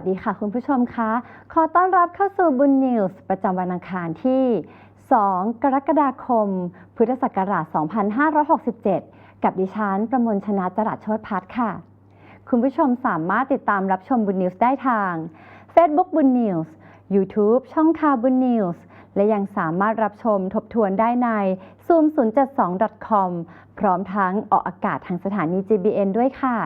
วัสดีค่ะคุณผู้ชมคะ ขอต้อนรับเข้าสู่บุญนิวส์ประจำวันอังคารที่ 2 กรกฎาคม พุทธศักราช 2567 กับดิฉันประมวลชนะจรัสโชติพัฒน์ค่ะ คุณผู้ชมสามารถติดตามรับชมบุญนิวส์ได้ทาง Facebook บุญนิวส์ YouTube ช่องข่าวบุญนิวส์และยังสามารถรับชมทบทวนได้ใน zoom 072 com พร้อมทั้งออกอากาศทางสถานี GBN ด้วยค่ะ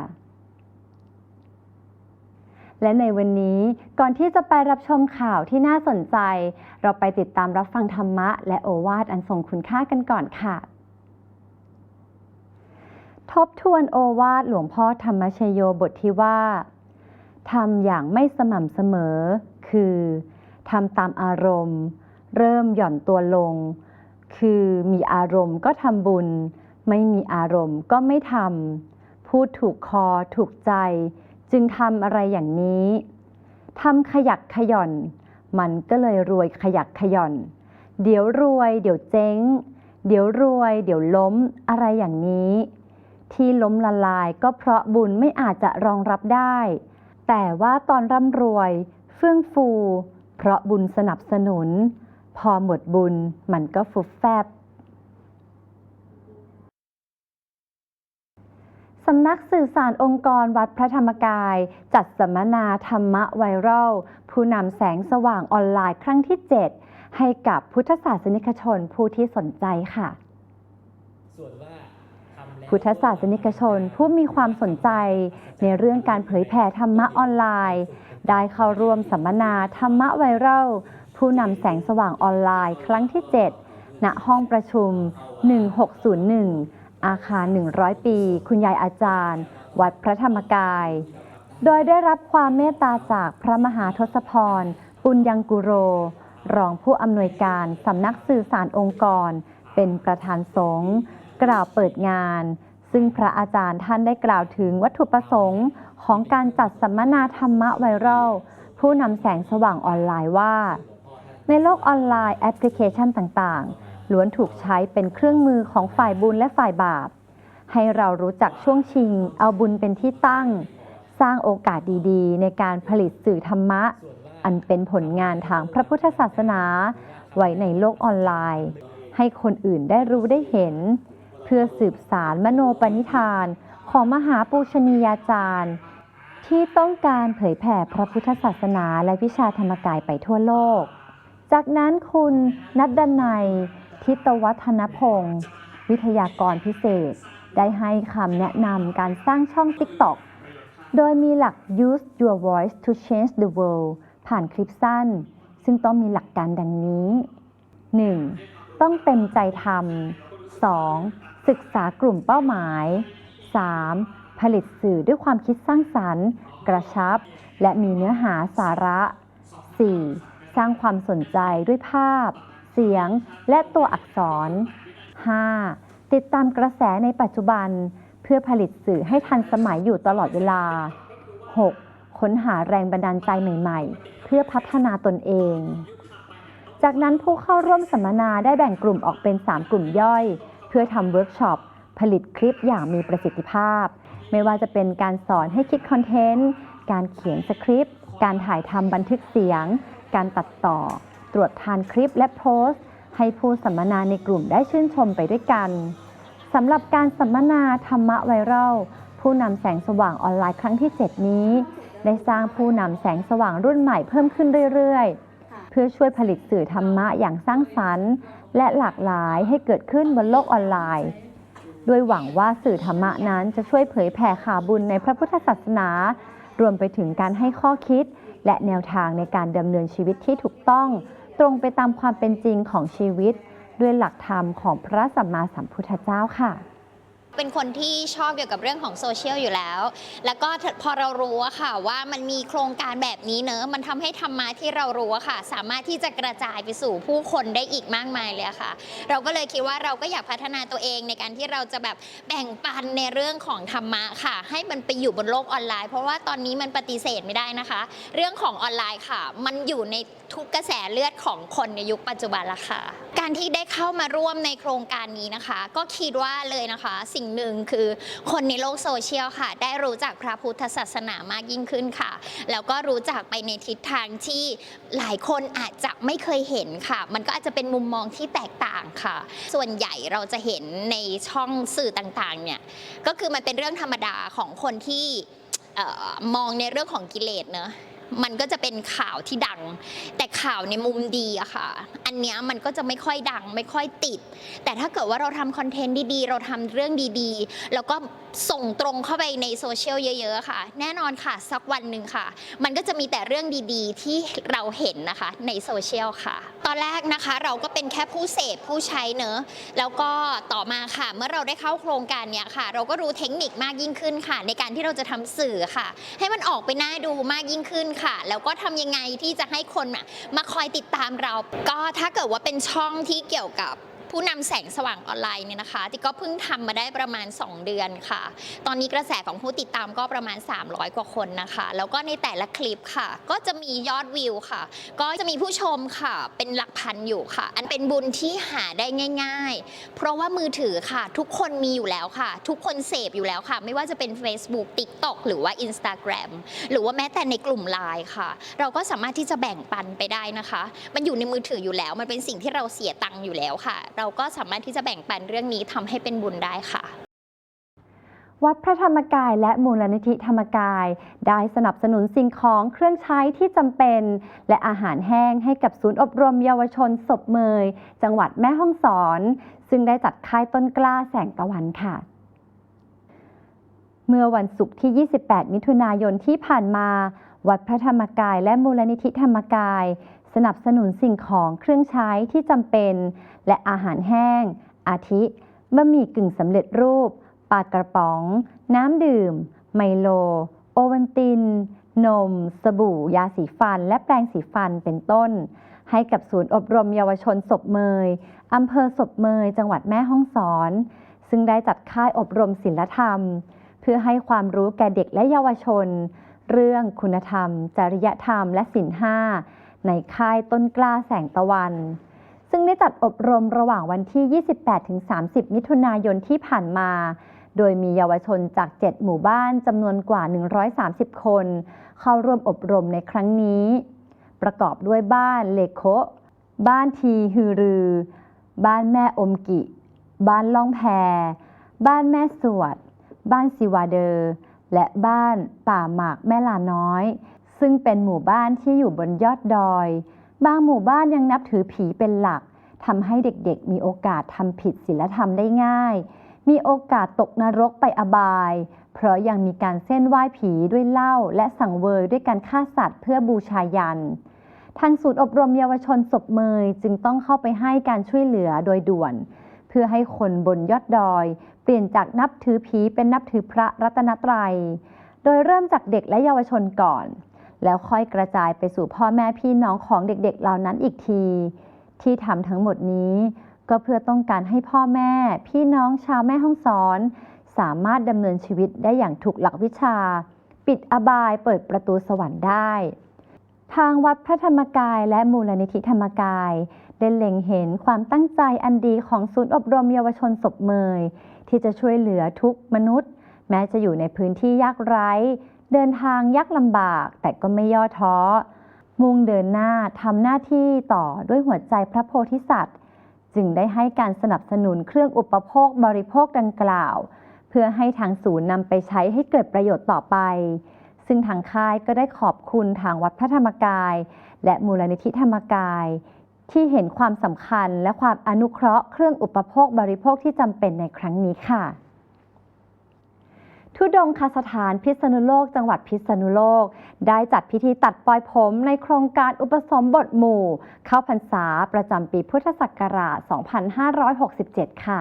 และในวันนี้ก่อนที่จะไปรับชมข่าวที่น่าสนใจ เราไปติดตามรับฟังธรรมะ และโอวาทอันทรงคุณค่ากันก่อนค่ะ ทบทวนโอวาทหลวงพ่อธรรมชโยบทที่ว่าทำอย่างไม่สม่ำเสมอ คือทำตามอารมณ์ เริ่มหย่อนตัวลง คือมีอารมณ์ก็ทำบุญ ไม่มีอารมณ์ก็ไม่ทำพูดถูกคอถูกใจ จึงทำอะไรอย่างนี้ทำขยักขย่อน มันก็เลยรวยขยักขย่อน เดี๋ยวรวย เดี๋ยวเจ๊ง เดี๋ยวรวย เดี๋ยวล้มอะไรอย่างนี้ ที่ล้มละลายก็เพราะบุญไม่อาจจะรองรับได้ แต่ว่าตอนร่ำรวย เฟื่องฟู เพราะบุญสนับสนุน พอหมดบุญมันก็ฟุบแฟบ สำนักสื่อสารองค์กรวัดพระธรรมกาย จัดสัมมนาธรรมะไวรัล ผู้นำแสงสว่างออนไลน์ครั้งที่ 7 ให้กับพุทธศาสนิกชนผู้ที่สนใจค่ะส่วนว่าทำแล้วพุทธศาสนิกชนผู้มีความสนใจ ในเรื่องการเผยแผ่ธรรมะออนไลน์ ได้เข้าร่วมสัมมนาธรรมะไวรัล ผู้นำแสงสว่างออนไลน์ ครั้งที่ 7 ณห้องประชุม 1601 อาคาร 100 ปี คุณยายอาจารย์ วัดพระธรรมกาย โดยได้รับความเมตตาจากพระมหาทศพร ปุญญังกุโร รองผู้อำนวยการสำนักสื่อสารองค์กร เป็นประธานสงฆ์กล่าวเปิดงาน ซึ่งพระอาจารย์ท่านได้กล่าวถึงวัตถุประสงค์ของการจัดสัมมนาธรรมะไวรัลผู้นำแสงสว่างออนไลน์ว่า ในโลกออนไลน์แอปพลิเคชันต่างๆ ล้วนถูกใช้เป็นเครื่องมือของฝ่ายบุญและฝ่ายบาป ให้เรารู้จักช่วงชิง เอาบุญเป็นที่ตั้ง สร้างโอกาสดีๆ ในการผลิตสื่อธรรมะ อันเป็นผลงานทางพระพุทธศาสนา ไว้ในโลกออนไลน์ ให้คนอื่นได้รู้ได้เห็น เพื่อสืบสารมโนปณิธานของมหาปูชนียาจารย์ ที่ต้องการเผยแผ่พระพุทธศาสนาและวิชาธรรมกายไปทั่วโลก จากนั้นคุณนัดดนัย ทิตวัฒนพงศ์วิทยากรพิเศษ ได้ให้คำแนะนำการสร้างช่อง TikTok โดยมีหลัก use your voice to change the world ผ่านคลิปสั้น ซึ่งต้องมีหลักการดังนี้ 1. ต้องเต็มใจทำ 2. ศึกษากลุ่มเป้าหมาย 3. ผลิตสื่อด้วยความคิดสร้างสรรค์ กระชับ และมีเนื้อหาสาระ 4. สร้างความสนใจด้วยภาพ เสียง และตัวอักษร 5. ติดตามกระแสในปัจจุบัน เพื่อผลิตสื่อให้ทันสมัยอยู่ตลอดเวลา 6. ค้นหาแรงบันดาลใจใหม่ ๆ เพื่อพัฒนาตนเอง จากนั้นผู้เข้าร่วมสัมมนาได้แบ่งกลุ่มออกเป็น 3 กลุ่มย่อย เพื่อทำเวิร์กช็อปผลิตคลิปอย่างมีประสิทธิภาพ ไม่ว่าจะเป็นการสอนให้คิดคอนเทนต์ การเขียนสคริปต์ การถ่ายทำบันทึกเสียง การตัดต่อ ตรวจทานคลิปและโพสต์ ให้ผู้สัมมนาในกลุ่มได้ชื่นชมไปด้วยกันสำหรับการสัมมนาธรรมะไวรัลผู้นำแสงสว่างออนไลน์ครั้งที่ 7 นี้ ได้สร้างผู้นำแสงสว่างรุ่นใหม่เพิ่มขึ้นเรื่อยๆ เพื่อช่วยผลิตสื่อธรรมะอย่างสร้างสรรค์ และหลากหลายให้เกิดขึ้นบนโลกออนไลน์ด้วยหวังว่าสื่อธรรมะนั้นจะช่วยเผยแผ่ข่าวบุญในพระพุทธศาสนา รวมไปถึงการให้ข้อคิด และแนวทางในการดำเนินชีวิตที่ถูกต้อง ตรงไปตามความเป็นจริงของชีวิต ด้วยหลักธรรมของพระสัมมาสัมพุทธเจ้าค่ะ เป็นคนที่ชอบเกี่ยวกับเรื่องของโซเชียลอยู่แล้ว แล้วก็พอเรารู้อะค่ะว่ามันมีโครงการแบบนี้เนอะ มันทำให้ธรรมะที่เรารู้อะค่ะ สามารถที่จะกระจายไปสู่ผู้คนได้อีกมากมายเลยค่ะ เราก็เลยคิดว่าเราก็อยากพัฒนาตัวเองในการที่เราจะแบบแบ่งปันในเรื่องของธรรมะค่ะ ให้มันไปอยู่บนโลกออนไลน์ เพราะว่าตอนนี้มันปฏิเสธไม่ได้นะคะ เรื่องของออนไลน์ค่ะ มันอยู่ในทุกกระแสเลือดของคนในยุคปัจจุบันละค่ะ การที่ได้เข้ามาร่วมในโครงการนี้นะคะ ก็คิดว่าเลยนะคะสิ่งงหนึ่งคือ คนในโลกโซเชียลค่ะ ได้รู้จักพระพุทธศาสนามากยิ่งขึ้นค่ะ แล้วก็รู้จักไปในทิศทางที่หลายคนอาจจะไม่เคยเห็นค่ะ มันก็อาจจะเป็นมุมมองที่แตกต่างค่ะ ส่วนใหญ่เราจะเห็นในช่องสื่อต่างๆเนี่ยก็คือมันเป็นเรื่องธรรมดาของคนที่มองในเรื่องของกิเลสเนอะ มันก็จะเป็นข่าวที่ดัง แต่ข่าวในมุมดีอะค่ะ อันเนี้ยมันก็จะไม่ค่อยดัง ไม่ค่อยติด แต่ถ้าเกิดว่าเราทำคอนเทนต์ดีๆ เราทำเรื่องดีๆ แล้วก็ ส่งตรงเข้าไปในโซเชียลเยอะๆค่ะ แน่นอนค่ะสักวันหนึ่งค่ะ มันก็จะมีแต่เรื่องดีๆ ที่เราเห็นนะคะในโซเชียลค่ะ ตอนแรกนะคะเราก็เป็นแค่ผู้เสพผู้ใช้เนอะแล้วก็ต่อมาค่ะ เมื่อเราได้เข้าโครงการเนี้ยค่ะ เราก็รู้เทคนิคมากยิ่งขึ้นค่ะ ในการที่เราจะทำสื่อค่ะ ให้มันออกไปน่าดูมากยิ่งขึ้นค่ะ แล้วก็ทำยังไงที่จะให้คนน่ะมาคอยติดตามเรา ก็ถ้าเกิดว่าเป็นช่องที่เกี่ยวกับ ผู้นำแสงสว่างออนไลน์เนี่ยนะคะที่ก็เพิ่งทำมาได้ประมาณ 2 เดือนค่ะ ตอนนี้กระแสของผู้ติดตามก็ประมาณ 300 กว่าคนนะคะ แล้วก็ในแต่ละคลิปค่ะ ก็จะมียอดวิวค่ะ ก็จะมีผู้ชมค่ะเป็นหลักพันอยู่ค่ะ อันเป็นบุญที่หาได้ง่าย ๆ เพราะว่ามือถือค่ะ ทุกคนมีอยู่แล้วค่ะ ทุกคนเสพอยู่แล้วค่ะ ไม่ว่าจะเป็น Facebook TikTok หรือว่า Instagram หรือว่าแม้แต่ในกลุ่มไลน์ค่ะ เราก็สามารถที่จะแบ่งปันไปได้นะคะ มันอยู่ในมือถืออยู่แล้ว มันเป็นสิ่งที่เราเสียตังค์อยู่แล้วค่ะเราก็สามารถที่จะแบ่งปันเรื่องนี้ทำให้เป็นบุญได้ค่ะวัดพระธรรมกายและมูลนิธิธรรมกาย ได้สนับสนุนสิ่งของเครื่องใช้ที่จำเป็น และอาหารแห้งให้กับศูนย์อบรมเยาวชนศพเมย จังหวัดแม่ฮ่องสอน ซึ่งได้จัดค่ายต้นกล้าแสงตะวันค่ะ เมื่อวันศุกร์ที่ 28 มิถุนายนที่ผ่านมา วัดพระธรรมกายและมูลนิธิธรรมกาย สนับสนุนสิ่งของเครื่องใช้ที่จำเป็น และอาหารแห้ง อาทิบะหมี่กึ่งสำเร็จรูป ปลากระป๋อง น้ำดื่ม ไมโล โอวันติน นม สบู่ ยาสีฟัน และแปรงสีฟันเป็นต้น ให้กับศูนย์อบรมเยาวชนศพเมยอำเภอศพเมย จังหวัดแม่ฮ่องสอน ซึ่งได้จัดค่ายอบรมศิลธรรม เพื่อให้ความรู้แก่เด็กและเยาวชน เรื่องคุณธรรม จริยธรรม และศีลห้า ในค่ายต้นกล้าแสงตะวัน ซึ่งได้จัดอบรมระหว่างวันที่ 28-30 มิถุนายนที่ผ่านมา โดยมีเยาวชนจาก 7 หมู่บ้านจำนวนกว่า 130 คน เข้าร่วมอบรมในครั้งนี้ ประกอบด้วยบ้านเลโคบ้านทีฮือรือ บ้านแม่อมกิ บ้านล่องแพ บ้านแม่สวด บ้านซิวาเดอร์ และบ้านป่าหมากแม่ลาน้อย ซึ่งเป็นหมู่บ้านที่อยู่บนยอดดอย บางหมู่บ้านยังนับถือผีเป็นหลักทำให้เด็กๆ มีโอกาสทำผิดศีลธรรมได้ง่าย มีโอกาสตกนรกไปอบาย เพราะยังมีการเส้นไหว้ผีด้วยเหล้าและสังเวยด้วยการฆ่าสัตว์เพื่อบูชายัน ทางศูนย์อบรมเยาวชนศพเมยจึงต้องเข้าไปให้การช่วยเหลือโดยด่วน เพื่อให้คนบนยอดดอย เปลี่ยนจากนับถือผีเป็นนับถือพระรัตนตรัย โดยเริ่มจากเด็กและเยาวชนก่อน แล้วค่อยกระจายไปสู่พ่อแม่พี่น้องของเด็กๆเหล่านั้นอีกที ที่ทำทั้งหมดนี้ ก็เพื่อต้องการให้พ่อแม่ พี่น้องชาวแม่ห้องสอน สามารถดำเนินชีวิตได้อย่างถูกหลักวิชา ปิดอบายเปิดประตูสวรรค์ได้ ทางวัดพระธรรมกายและมูลนิธิธรรมกายได้เล็งเห็นความตั้งใจอันดีของศูนย์อบรมเยาวชนศพเมย ที่จะช่วยเหลือทุกมนุษย์ แม้จะอยู่ในพื้นที่ยากไร้ เดินทางยากลำบากแต่ก็ไม่ย่อท้อ มุ่งเดินหน้าทำหน้าที่ต่อด้วยหัวใจพระโพธิสัตว์ จึงได้ให้การสนับสนุนเครื่องอุปโภคบริโภคดังกล่าว เพื่อให้ทางศูนย์นำไปใช้ให้เกิดประโยชน์ต่อไป ซึ่งทางค่ายก็ได้ขอบคุณทางวัดพระธรรมกาย และมูลนิธิธรรมกาย ที่เห็นความสำคัญและความอนุเคราะห์เครื่องอุปโภคบริโภคที่จำเป็นในครั้งนี้ค่ะ ทุดงคสถานพิษณุโลก จังหวัดพิษณุโลก ได้จัดพิธีตัดปลอยผมในโครงการอุปสมบทหมู่ เข้าพรรษาประจำปีพุทธศักราช 2567 ค่ะ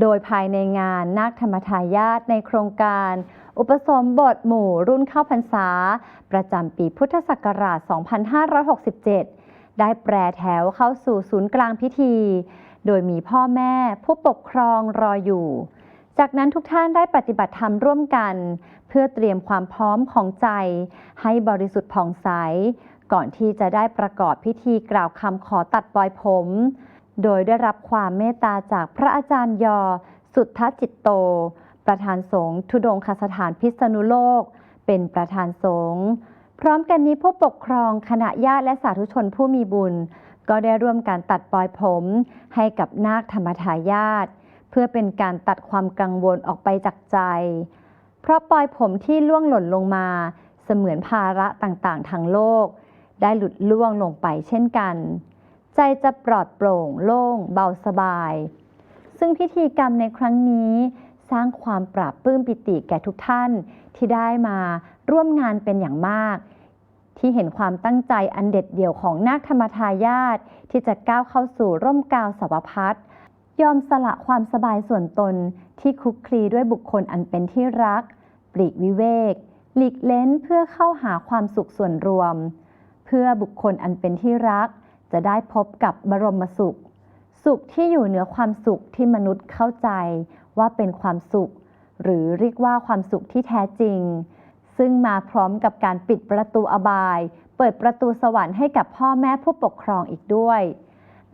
โดยภายในงานนาคธรรมทายาทในโครงการ อุปสมบทหมู่รุ่นเข้าพรรษา ประจำปีพุทธศักราช 2567 ได้แปรแถวเข้าสู่ศูนย์กลางพิธี โดยมีพ่อแม่ผู้ปกครองรออยู่ จากนั้นทุกท่านได้ปฏิบัติธรรมร่วมกัน เพื่อเตรียมความพร้อมของใจ ให้บริสุทธิ์ผ่องใส ก่อนที่จะได้ประกอบพิธีกล่าวคำขอตัดปลอยผม โดยได้รับความเมตตาจากพระอาจารย์ยอ สุทธจิตโต ประธานสงฆ์ทุดงคสถานพิษณุโลก เป็นประธานสงฆ์พร้อมกันนี้ผู้ปกครองคณะญาติและสาธุชนผู้มีบุญ ก็ได้ร่วมการตัดปลอยผม ให้กับนาคธรรมทายาท เพื่อเป็นการตัดความกังวลออกไปจากใจ เพราะปลอยผมที่ล่วงหล่นลงมา เสมือนภาระต่างๆทางโลก ได้หลุดล่วงลงไปเช่นกัน ใจจะปลอดโปร่งโล่ง เบาสบาย ซึ่งพิธีกรรมในครั้งนี้ สร้างความปราบปลื้มปิติแก่ทุกท่านที่ได้มาร่วมงานเป็นอย่างมากที่เห็นความตั้งใจอันเด็ดเดี่ยวของนาคธรรมทายาทที่จะก้าวเข้าสู่ร่มกาวสวพัฒน์ ยอมสละความสบายส่วนตนที่คุกคลีด้วยบุคคลอันเป็นที่รัก ปลีกวิเวก หลีกเล้นเพื่อเข้าหาความสุขส่วนรวม เพื่อบุคคลอันเป็นที่รัก จะได้พบกับบรมสุข สุขที่อยู่เหนือความสุขที่มนุษย์เข้าใจว่าเป็นความสุข หรือเรียกว่าความสุขที่แท้จริง ซึ่งมาพร้อมกับการปิดประตูอบาย เปิดประตูสวรรค์ให้กับพ่อแม่ผู้ปกครองอีกด้วย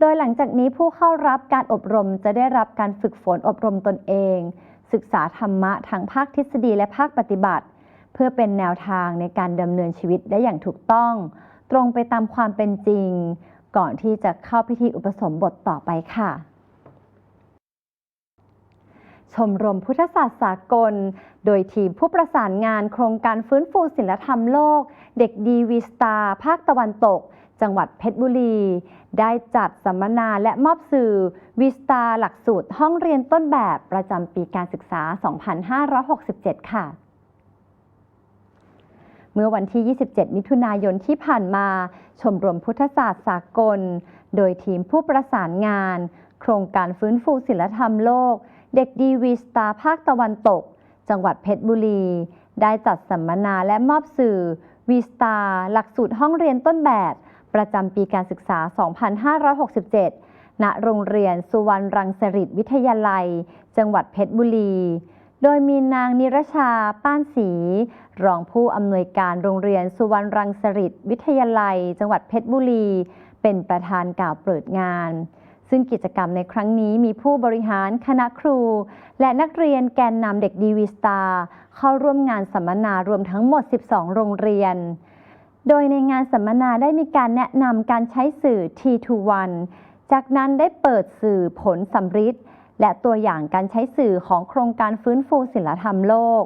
ดยหลังจากนี้ผู้เข้ารับการอบรมจะได้รับการฝึกฝนอบรมตนเอง ศึกษาธรรมะทั้งภาคทฤษฎีและภาคปฏิบัติ เพื่อเป็นแนวทางในการดำเนินชีวิตได้อย่างถูกต้อง ตรงไปตามความเป็นจริง ก่อนที่จะเข้าพิธีอุปสมบทต่อไปค่ะ ชมรมพุทธศาสตร์สากล โดยทีมผู้ประสานงานโครงการฟื้นฟูศิลธรรมโลก เด็กดีวีสตาภาคตะวันตก จังหวัดเพชรบุรี ได้จัดสัมมนาและมอบสื่อวีสตาหลักสูตรห้องเรียนต้นแบบประจำปีการศึกษา 2567 ค่ะเมื่อวันที่ 27 มิถุนายนที่ผ่านมา ชมรมพุทธศาสตร์สากล โดยทีมผู้ประสานงาน โครงการฟื้นฟูศิลธรรมโลก เด็กดีวีสตาภาคตะวันตก จังหวัดเพชรบุรี ได้จัดสัมมนาและมอบสื่อวีสตาหลักสูตรห้องเรียนต้นแบบ ประจำปีการศึกษา 2567 ณ โรงเรียนสุวรรณรังสฤษวิทยาลัย จังหวัดเพชรบุรี โดยมีนางนิรชา ป้านศรีรองผู้อำนวยการโรงเรียนสุวรรณรังสฤษวิทยาลัย จังหวัดเพชรบุรี เป็นประธานกล่าวเปิดงาน ซึ่งกิจกรรมในครั้งนี้มีผู้บริหารคณะครู และนักเรียนแกนนำเด็กดีวีสตาเข้าร่วมงานสัมมนารวมทั้งหมด 12 โรงเรียน โดยในงานสัมมนาได้มีการแนะนำการใช้สื่อ T21 จากนั้นได้เปิดสื่อผลสำริดและตัวอย่างการใช้สื่อของโครงการฟื้นฟูศิลธรรมโลก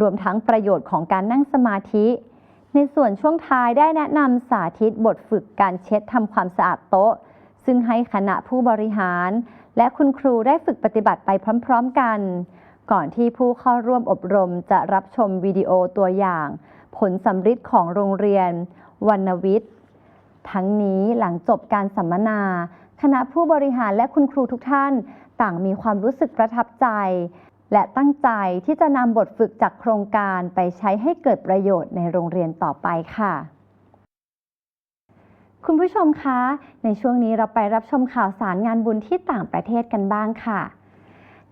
รวมทั้งประโยชน์ของการนั่งสมาธิ ในส่วนช่วงท้ายได้แนะนำสาธิตบทฝึกการเช็ดทำความสะอาดโต๊ะ ซึ่งให้คณะผู้บริหาร และคุณครูได้ฝึกปฏิบัติไปพร้อมๆกัน ก่อนที่ผู้เข้าร่วมอบรมจะรับชมวิดีโอตัวอย่าง ผลสำริดของโรงเรียน วรรณวิทย์ ทั้งนี้หลังจบการสัมมนา คณะผู้บริหารและคุณครูทุกท่าน ต่างมีความรู้สึกประทับใจ และตั้งใจที่จะนำบทฝึกจากโครงการไปใช้ให้เกิดประโยชน์ในโรงเรียนต่อไปค่ะ คุณผู้ชมคะ ในช่วงนี้เราไปรับชมข่าวสารงานบุญที่ต่างประเทศกันบ้างค่ะ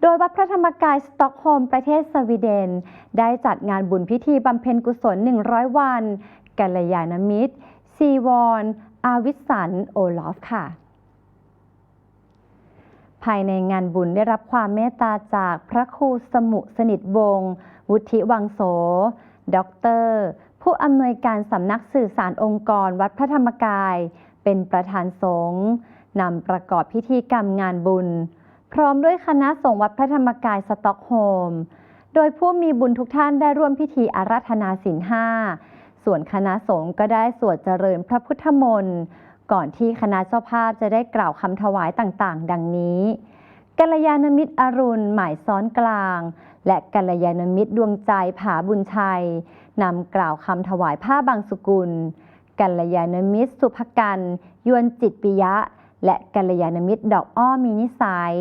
โดยวัดพระธรรมกายสต็อกโฮล์มประเทศสวีเดน ได้จัดงานบุญพิธีบำเพ็ญกุศล 100 วัน กัลยาณมิตร ซีวอน อาวิสัน โอลอฟค่ะ ภายในงานบุญได้รับความเมตตาจากพระครูสมุสนิทวงศ์วุฒิวังโสด็อกเตอร์ ผู้อำนวยการสำนักสื่อสารองค์กรวัดพระธรรมกาย เป็นประธานสงฆ์นำประกอบพิธีกรรมงานบุญ พร้อมด้วยคณะสงฆ์วัดพระธรรมกายสต็อกโฮล์มโดยผู้มีบุญทุกท่านได้ร่วมพิธีอาราธนาศีลห้าส่วนคณะสงฆ์ก็ได้สวดเจริญพระพุทธมนต์ก่อนที่คณะเจ้าภาพจะได้กล่าวคำถวายต่างๆ ดังนี้กัลยาณมิตรอรุณหมายซ้อนกลาง และกัลยาณมิตรดวงใจผาบุญชัย นำกล่าวคำถวายผ้าบางสุกุล กัลยาณมิตรสุภกันยวนจิตปิยะ และกัลยาณมิตรดอกอ้อมีนิสัย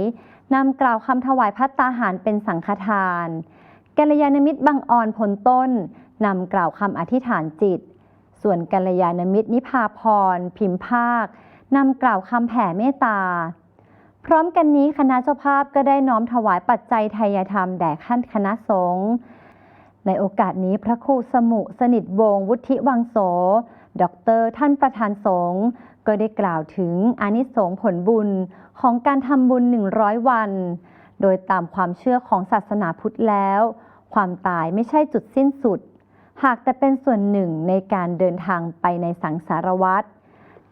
นำกล่าวคำถวายพัตตาหารเป็นสังฆทานกัลยาณมิตรบางอ่อนผลต้นนำกล่าวคำอธิษฐานจิต ส่วนกัลยาณมิตรนิพาพร พิมพ์ภาคนำกล่าวคำแผ่เมตตา พร้อมกันนี้คณะเจ้าภาพก็ได้น้อมถวายปัจจัยไทยธรรมแด่ขั้นคณะสงฆ์ ในโอกาสนี้พระครูสมุสนิทวงศ์วุฒิวังโส ดรท่านประธานสงฆ์ก็ได้กล่าวถึงอนิสงส์ผลบุญของการทำบุญ 100 วัน โดยตามความเชื่อของศาสนาพุทธแล้ว ความตายไม่ใช่จุดสิ้นสุด หากแต่เป็นส่วนหนึ่งในการเดินทางไปในสังสารวัฏ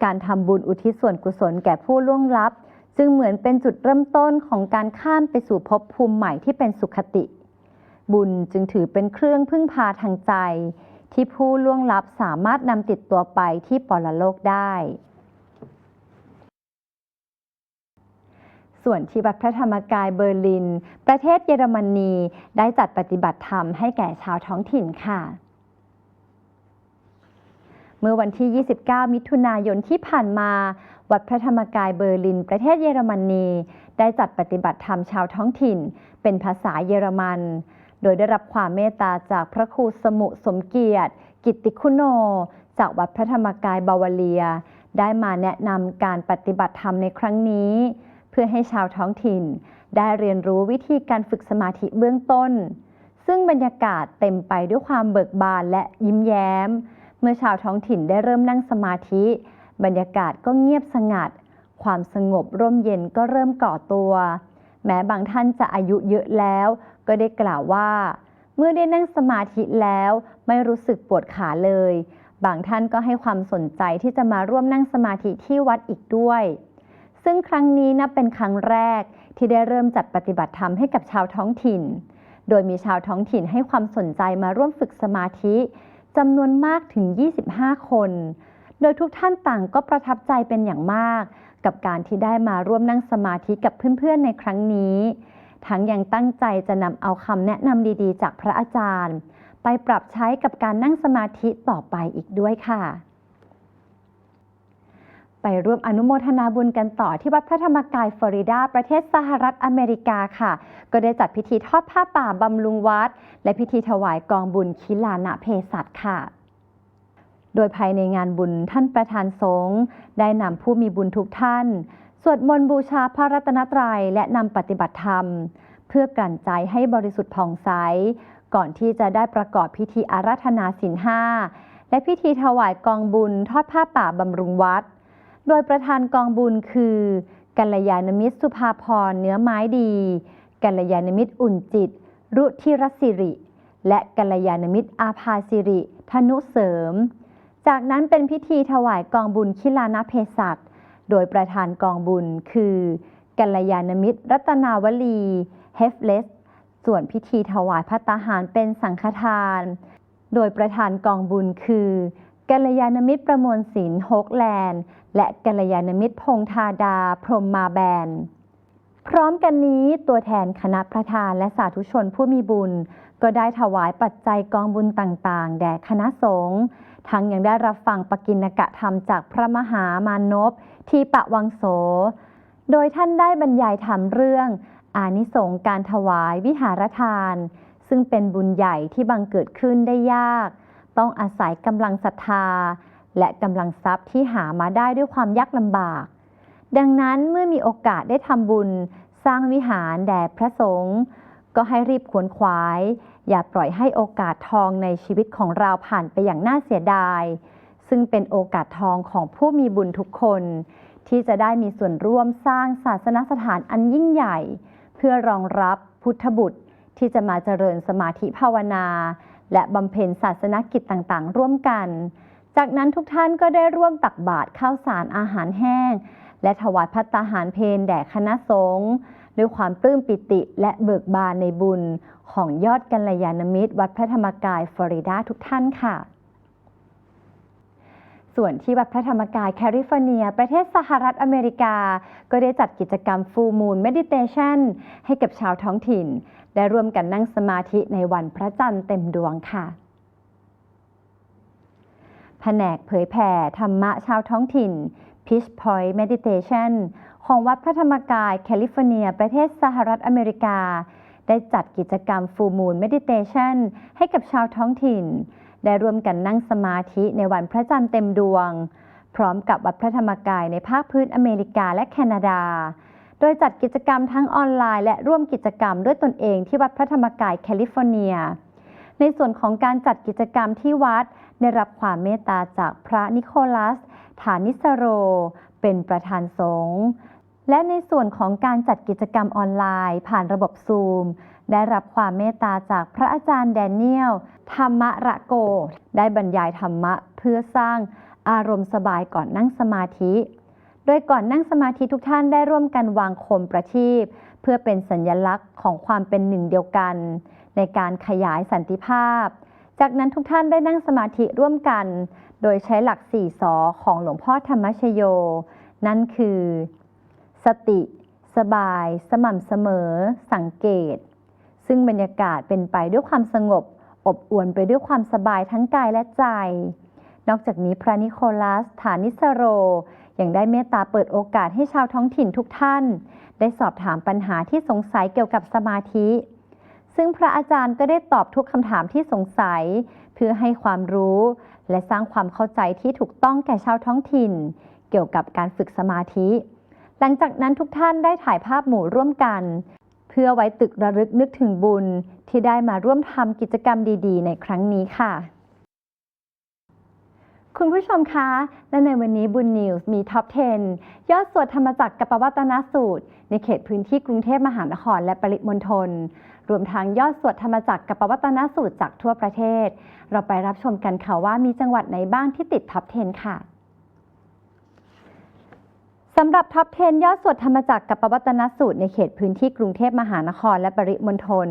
การทำบุญอุทิศส่วนกุศลแก่ผู้ล่วงลับ จึงเหมือนเป็นจุดเริ่มต้นของการข้ามไปสู่ภพภูมิใหม่ที่เป็นสุขติ บุญจึงถือเป็นเครื่องพึ่งพาทางใจ ที่ผู้ล่วงลับสามารถนำติดตัวไปที่ปรโลกได้ ส่วนที่วัดพระธรรมกายเบอร์ลิน ประเทศเยอรมนีได้จัดปฏิบัติธรรมให้แก่ชาวท้องถิ่นค่ะเมื่อวันที่ 29 มิถุนายนที่ผ่านมา วัดพระธรรมกายเบอร์ลิน ประเทศเยอรมนี ได้จัดปฏิบัติธรรมชาวท้องถิ่น เป็นภาษาเยอรมัน โดยได้รับความเมตตาจากพระครูสมุสมเกียรติ กิติคุโน จากวัดพระธรรมกายบาวเลีย ได้มาแนะนำการปฏิบัติธรรมในครั้งนี้ เพื่อให้ชาวท้องถิ่น ได้เรียนรู้วิธีการฝึกสมาธิเบื้องต้น ซึ่งบรรยากาศเต็มไปด้วยความเบิกบานและยิ้มแย้ม เมื่อชาวท้องถิ่นได้เริ่มนั่งสมาธิ บรรยากาศก็เงียบสงัด ความสงบร่มเย็นก็เริ่มก่อตัว แม้บางท่านจะอายุเยอะแล้ว ก็ได้กล่าวว่า เมื่อได้นั่งสมาธิแล้วไม่รู้สึกปวดขาเลย บางท่านก็ให้ความสนใจที่จะมาร่วมนั่งสมาธิที่วัดอีกด้วย ซึ่งครั้งนี้นับเป็นครั้งแรกที่ได้เริ่มจัดปฏิบัติธรรมให้กับชาวท้องถิ่น โดยมีชาวท้องถิ่นให้ความสนใจมาร่วมฝึกสมาธิจำนวนมากถึง 25 คน โดยทุกท่านต่างก็ประทับใจเป็นอย่างมาก กับการที่ได้มาร่วมนั่งสมาธิกับเพื่อนๆในครั้งนี้ ทั้งยังตั้งใจจะนำเอาคำแนะนำดีๆ จากพระอาจารย์ ไปปรับใช้กับการนั่งสมาธิต่อไปอีกด้วยค่ะ ไปร่วมอนุโมทนาบุญกันต่อที่วัดพระธรรมกายฟลอริดา ประเทศสหรัฐอเมริกาค่ะ ก็ได้จัดพิธีทอดผ้าป่าบำรุงวัด และพิธีถวายกองบุญคิลานะเพศัตค่ะโดยภายในงานบุญท่านประธานสงฆ์ได้นำผู้มีบุญทุกท่าน วดมนต์บูชาพระรัตนตรัยและนำปฏิบัติธรรม เพื่อกลั่นใจให้บริสุทธิ์ผ่องใส ก่อนที่จะได้ประกอบพิธีอาราธนาศีลห้าและพิธีถวายกองบุญทอดผ้าป่าบำรุงวัด โดยประธานกองบุญคือกัลยาณมิตรสุภาพรเนื้อไม้ดี กัลยาณมิตรอุ่นจิต รุธิรศิริ และกัลยาณมิตรอาภาสิริ ธนุเสริม จากนั้นเป็นพิธีถวายกองบุญคิลานะเพศัต โดยประธานกองบุญคือกัลยาณมิตร รัตนาวลีเฮฟเลส ส่วนพิธีถวายพัตตาหารเป็นสังฆทาน โดยประธานกองบุญคือกัลยาณมิตรประมวลศิลป์โฮกแลนด์ และกัลยาณมิตรพงธาดา พรหมมาแบน พร้อมกันนี้ตัวแทนคณะประธานและสาธุชนผู้มีบุญ ก็ได้ถวายปัจจัยกองบุญต่างๆ แด่คณะสงฆ์ ทั้งยังได้รับฟังปกิณกะธรรมจากพระมหามานพที่ปะวังโส โดยท่านได้บรรยายธรรมเรื่อง อานิสงส์การถวายวิหารทาน ซึ่งเป็นบุญใหญ่ที่บังเกิดขึ้นได้ยาก ต้องอาศัยกำลังศรัทธา และกำลังทรัพย์ที่หามาได้ด้วยความยากลำบาก ดังนั้นเมื่อมีโอกาสได้ทำบุญ สร้างวิหารแด่พระสงฆ์ก็ให้รีบขวนขวาย อย่าปล่อยให้โอกาสทองในชีวิตของเราผ่านไปอย่างน่าเสียดาย ซึ่งเป็นโอกาสทองของผู้มีบุญทุกคน ที่จะได้มีส่วนร่วมสร้างศาสนสถานอันยิ่งใหญ่ เพื่อรองรับพุทธบุตรที่จะมาเจริญสมาธิภาวนา และบำเพ็ญศาสนกิจต่างๆ ร่วมกัน จากนั้นทุกท่านก็ได้ร่วมตักบาตรข้าวสารอาหารแห้ง และถวายพัตตาหารเพนแด่คณะสงฆ์ ด้วยความปลื้มปิติและเบิกบานในบุญของยอดกัลยาณมิตร วัดพระธรรมกายฟลอริดาทุกท่านค่ะ ส่วนที่วัดพระธรรมกายแคลิฟอร์เนีย ประเทศสหรัฐอเมริกา ก็ได้จัดกิจกรรม Full Moon Meditation ให้กับชาวท้องถิ่น ได้ร่วมกันนั่งสมาธิในวันพระจันทร์เต็มดวงค่ะแผนกเผยแผ่ธรรมะชาวท้องถิ่น Pitch Point Meditation ของวัดพระธรรมกายแคลิฟอร์เนีย ประเทศสหรัฐอเมริกา ได้จัดกิจกรรม Full Moon Meditation ให้กับชาวท้องถิ่น ได้ร่วมกันนั่งสมาธิในวันพระจันทร์เต็มดวง พร้อมกับวัดพระธรรมกายในภาคพื้นอเมริกาและแคนาดา โดยจัดกิจกรรมทั้งออนไลน์และร่วมกิจกรรมด้วยตนเองที่วัดพระธรรมกายแคลิฟอร์เนีย ในส่วนของการจัดกิจกรรมที่วัดได้รับความเมตตาจากพระนิโคลัส ฐานิสโร เป็นประธานสงฆ์ และในส่วนของการจัดกิจกรรมออนไลน์ ผ่านระบบซูม ได้รับความเมตตาจากพระอาจารย์แดเนียล ธรรมระโก ได้บรรยายธรรมะเพื่อสร้างอารมณ์สบายก่อนนั่งสมาธิ โดยก่อนนั่งสมาธิทุกท่านได้ร่วมกันวางโคมประทีปเพื่อเป็นสัญลักษณ์ของความเป็นหนึ่งเดียวกัน ในการขยายสันติภาพ จากนั้นทุกท่านได้นั่งสมาธิร่วมกัน โดยใช้หลักสี่สอของหลวงพ่อธรรมชโย นั่นคือ สติ สบาย สม่ำเสมอ สังเกต ซึ่งบรรยากาศเป็นไปด้วยความสงบ อบอวลไปด้วยความสบายทั้งกายและใจ นอกจากนี้พระนิโคลัส ฐานิสโร ยังได้เมตตาเปิดโอกาสให้ชาวท้องถิ่นทุกท่าน ได้สอบถามปัญหาที่สงสัยเกี่ยวกับสมาธิซึ่งพระอาจารย์ก็ได้ตอบทุกคำถามที่สงสัย เพื่อให้ความรู้ และสร้างความเข้าใจที่ถูกต้องแก่ชาวท้องถิ่น เกี่ยวกับการฝึกสมาธิ หลังจากนั้นทุกท่านได้ถ่ายภาพหมู่ร่วมกัน เพื่อไว้ตึกระลึกนึกถึงบุญที่ได้มาร่วมทำกิจกรรมดี ๆ ในครั้งนี้ค่ะ คุณผู้ชมคะ และในวันนี้บุญนิวส์มีท็อป 10 ยอดสวดธรรมจักรกับปวัตนสูตร ในเขตพื้นที่กรุงเทพมหานครและปริมณฑลรวมทั้งยอดสวดธรรมจักรกับปวัตนสูตรจากทั่วประเทศ เราไปรับชมกันค่ะว่ามีจังหวัดไหนบ้างที่ติดท็อป 10 ค่ะ สำหรับท็อป 10 ยอดสวดธรรมจักรกับปวัตนสูตรในเขตพื้นที่กรุงเทพมหานครและปริมณฑล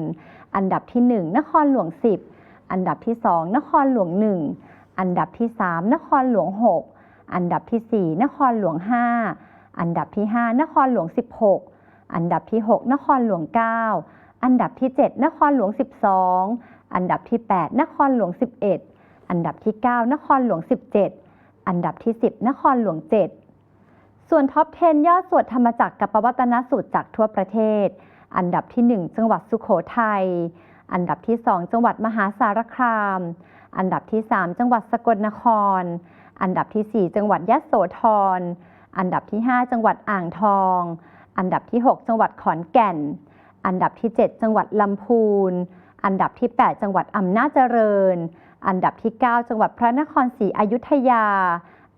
อันดับที่ 1 นครหลวง 10 อันดับที่ 2 นครหลวง 1 อันดับที่ 3 นครหลวง 6 อันดับที่ 4 นครหลวง 5 อันดับที่ 5 นครหลวง 16 อันดับที่ 6 นครหลวง 9 อันดับที่ 7 นครหลวง 12 อันดับที่ 8 นครหลวง 11 อันดับที่ 9 นครหลวง 17 อันดับที่ 10 นครหลวง 7 ส่วนท็อป 10 ยอดสวดธรรมจักรกับปวัตนสูตรจากทั่วประเทศ อันดับที่ 1 จังหวัดสุขโขทัย อันดับที่ 2 จังหวัดมหาสารคาม อันดับที่ 3 จังหวัดสกลนคร อันดับที่ 4 จังหวัดยะโสธร อันดับที่ 5 จังหวัดอ่างทอง อันดับที่ 6 จังหวัดขอนแก่น อันดับที่ 7 จังหวัดลำพูน อันดับที่ 8 จังหวัดอำนาจเจริญ อันดับที่ 9 จังหวัดพระนครศรีอยุธยา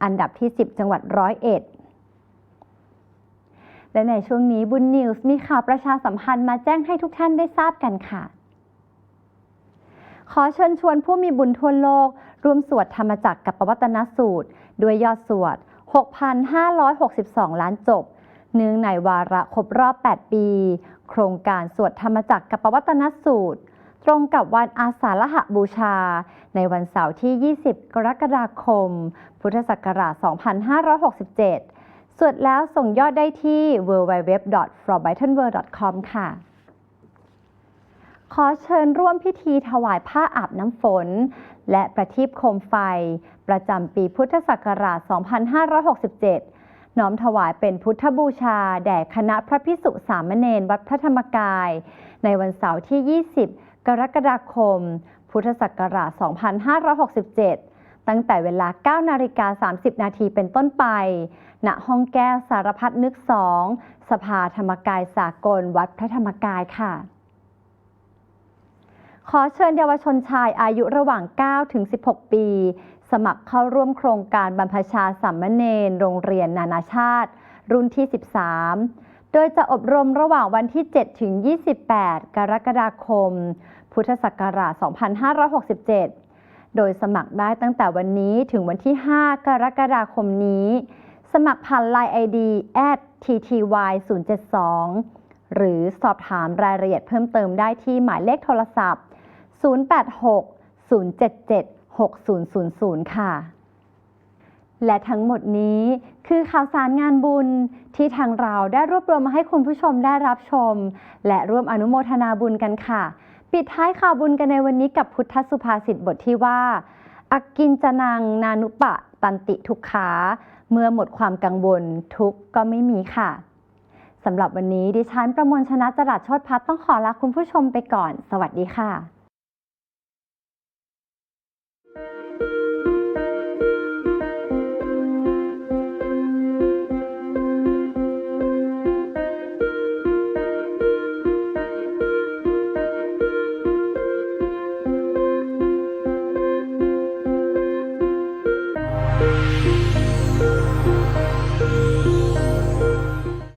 อันดับที่ 10 จังหวัดร้อยเอ็ด และในช่วงนี้บุญนิวส์มีข่าวประชาสัมพันธ์มาแจ้งให้ทุกท่านได้ทราบกันค่ะ ขอเชิญชวนผู้มีบุญทั่วโลก ร่วมสวดธรรมจักรกับปวัตนสูตร ด้วยยอดสวด 6,562 ล้านจบ เนื่องในวาระครบรอบ 8 ปี โครงการสวดธรรมจักรกับปวัตนสูตร ตรงกับวันอาสาฬหบูชา ในวันเสาร์ที่ 20 กรกฎาคม พุทธศักราช 2567 สวดแล้วส่งยอดได้ที่ www.frombytonworld.com ค่ะ ขอเชิญร่วมพิธีถวายผ้าอาบน้ำฝน และประทีปโคมไฟ ประจำปีพุทธศักราช 2567 น้อมถวายเป็นพุทธบูชา แด่คณะพระพิสุสามเณรวัดพระธรรมกาย ในวันเสาร์ที่ 20 กรกฎาคม พุทธศักราช 2567 ตั้งแต่เวลา 9 นาฬิกา 30 นาทีเป็นต้นไป ณ ห้องแก้วสารพัดนึกสองสภาธรรมกายสากลวัดพระธรรมกายค่ะ ขอเชิญเยาวชนชายอายุระหว่าง 9 ถึง 16 ปี สมัครเข้าร่วมโครงการบรรพชาสัมมเนรโรงเรียนนานาชาติ รุ่นที่ 13 โดยจะอบรมระหว่างวันที่ 7 ถึง 28 กรกฎาคม พุทธศักราช 2567 โดยสมัครได้ตั้งแต่วันนี้ถึงวันที่ 5 กรกฎาคมนี้ สมัครผ่าน Line ID @tty 072 หรือสอบถามรายละเอียดเพิ่มเติมได้ที่หมายเลขโทรศัพท์ 086 077 6000 ค่ะ และทั้งหมดนี้คือข่าวสารงานบุญที่ทางเราได้รวบรวมมาให้คุณผู้ชมได้รับชม และร่วมอนุโมทนาบุญกันค่ะ ปิดท้ายข่าวบุญกันในวันนี้กับพุทธสุภาษิตบทที่ว่า อักกินจนังนานุปะตันติทุกขา เมื่อหมดความกังวลทุกก็ไม่มีค่ะสำหรับวันนี้ดิฉันประมวลชนะจรัสโชดพัฒน์ต้องขอลาคุณผู้ชมไปก่อน สวัสดีค่ะ